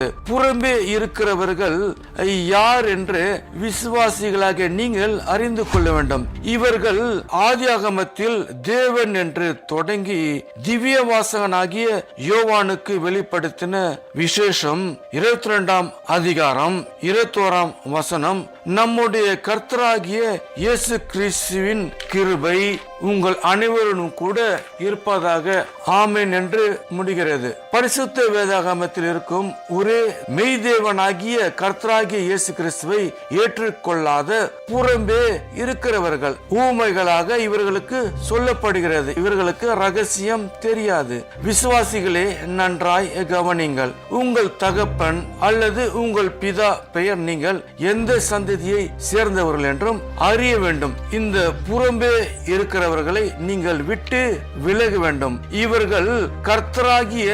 புறம்பே இருக்கிறவர்கள் யார் என்று விசுவாசிகளாக நீங்கள் அறிந்து கொள்ள வேண்டும். இவர்கள் ஆதியாகமத்தில் தேவன் என்று தொடங்கி திவ்ய வாசகனாகிய யோவானுக்கு வெளிப்படுத்தின விசேஷம் இருபத்தி ரெண்டாம் அதிகாரம் இருபத்தோராம் வசனம் நம்முடைய கர்த்தராகிய இயேசு கிறிஸ்துவின் கிருபை உங்கள் அனைவரும் கூட இருப்பதாக ஆமேன் என்று முடிகிறது. பரிசுத்த வேதாகமத்தில் இருக்கும் ஒரே மெய்தேவனாகிய கர்த்தராகிய இயேசு கிறிஸ்துவை ஏற்றுக்கொள்ளாத புறம்பே இருக்கிறவர்கள் ஊமைகளாக இவர்களுக்கு சொல்லப்படுகிறது. இவர்களுக்கு ரகசியம் தெரியாது. விசுவாசிகளே நன்றாய் கவனிங்கள். உங்கள் தகப்பன் அல்லது உங்கள் பிதா பெயர் நீங்கள் எந்த சந்ததியை சேர்ந்தவர்கள் என்றும் அறிய வேண்டும். இந்த புறம்பே இருக்கிறவர்களை நீங்கள் விட்டு விலக வேண்டும். இவர்கள் கர்த்தராகிய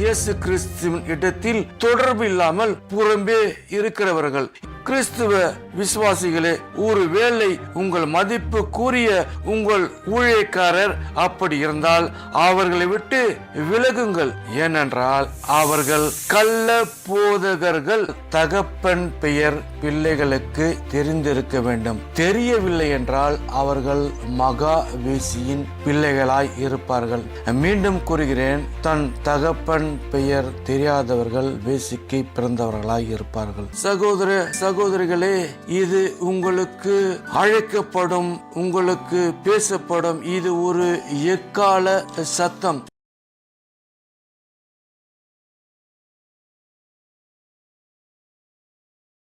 இயேசு கிறிஸ்துவின் இடத்தில் தொடர்பு இல்லாமல் புறம்பே இருக்கிறவர்கள். கிறிஸ்துவ விசுவாசிகளே ஒருவேளை உங்கள் மதிப்பு கூறிய உங்கள் ஊழியக்காரர் அப்படி இருந்தால் அவர்களை விட்டு விலகுங்கள். ஏனென்றால் அவர்கள் கள்ள போதகர்கள் தகப்பன் பெயர் பிள்ளைகளுக்கு தெரிந்திருக்க வேண்டும். தெரியவில்லை என்றால் அவர்கள் மகா வேசியின் பிள்ளைகளாய் இருப்பார்கள். மீண்டும் கூறுகிறேன் தன் தகப்பன் பெயர் தெரியாதவர்கள் வேசிக்கு பிறந்தவர்களாய் இருப்பார்கள். சகோதர சகோதரிகளே இது உங்களுக்கு அழைக்கப்படும் உங்களுக்கு பேசப்படும் இது ஒரு எக்கால சத்தம்.